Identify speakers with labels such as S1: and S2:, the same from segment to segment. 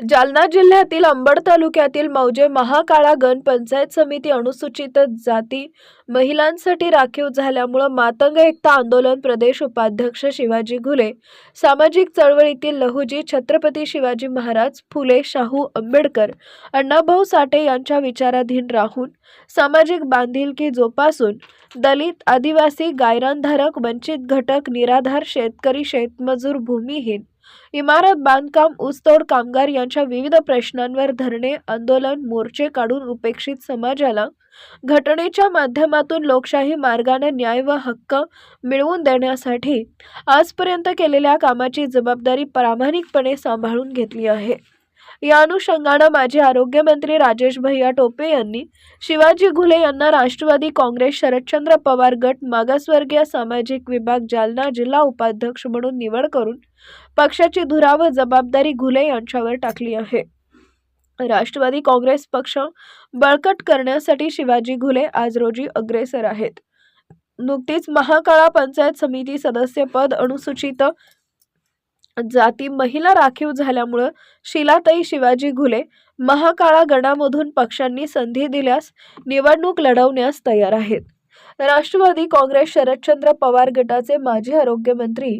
S1: जालना जिल्ह्यातील अंबड तालुक्यातील मौजे महाकाळा गण पंचायत समिती अनुसूचित जाती महिलांसाठी राखीव झाल्यामुळं मातंग एकता आंदोलन प्रदेश उपाध्यक्ष शिवाजी घुले सामाजिक चळवळीतील लहुजी छत्रपती शिवाजी महाराज फुले शाहू आंबेडकर अण्णाभाऊ साठे यांच्या विचाराधीन राहून सामाजिक बांधिलकी जोपासून दलित आदिवासी गायरानधारक वंचित घटक निराधार शेतकरी शेतमजूर भूमिहीन इमारत बांधकाम ऊसतोड कामगार यांच्या विविध प्रश्नांवर धरणे आंदोलन मोर्चे काढून उपेक्षित समाजाला घटनेच्या माध्यमातून लोकशाही मार्गाने न्याय व हक्क मिळवून देण्यासाठी आजपर्यंत केलेल्या कामाची जबाबदारी प्रामाणिकपणे सांभाळून घेतली आहे. या अनुषंगानं माजी आरोग्यमंत्री राजेश भैया टोपे यांनी शिवाजी घुले यांना राष्ट्रवादी काँग्रेस शरदचंद्र पवार गट मागासवर्गीय सामाजिक विभाग जालना जिल्हा उपाध्यक्ष म्हणून निवड करून पक्षाची धुरा व जबाबदारी घुले यांच्यावर टाकली आहे. राष्ट्रवादी काँग्रेस पक्ष बळकट करण्यासाठी शिवाजी घुले आज रोजी अग्रेसर आहेत. नुकतीच महाकाळा पंचायत समिती सदस्यपद अनुसूचित जाती महिला राखीव झाल्यामुळं शिलाताई शिवाजी घुले महाकाळा गणामधून पक्षांनी संधी दिल्यास निवडणूक लढवण्यास तयार आहेत. राष्ट्रवादी काँग्रेस शरदचंद्र पवार गटाचे माजी आरोग्यमंत्री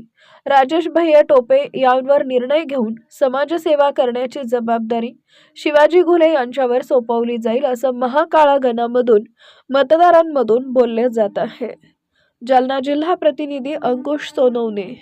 S1: राजेश भैया टोपे यांवर निर्णय घेऊन समाजसेवा करण्याची जबाबदारी शिवाजी घुले यांच्यावर सोपवली जाईल असं महाकाळा गणामधून मतदारांमधून बोलले जात आहे. जालना जिल्हा प्रतिनिधी अंकुश सोनवणे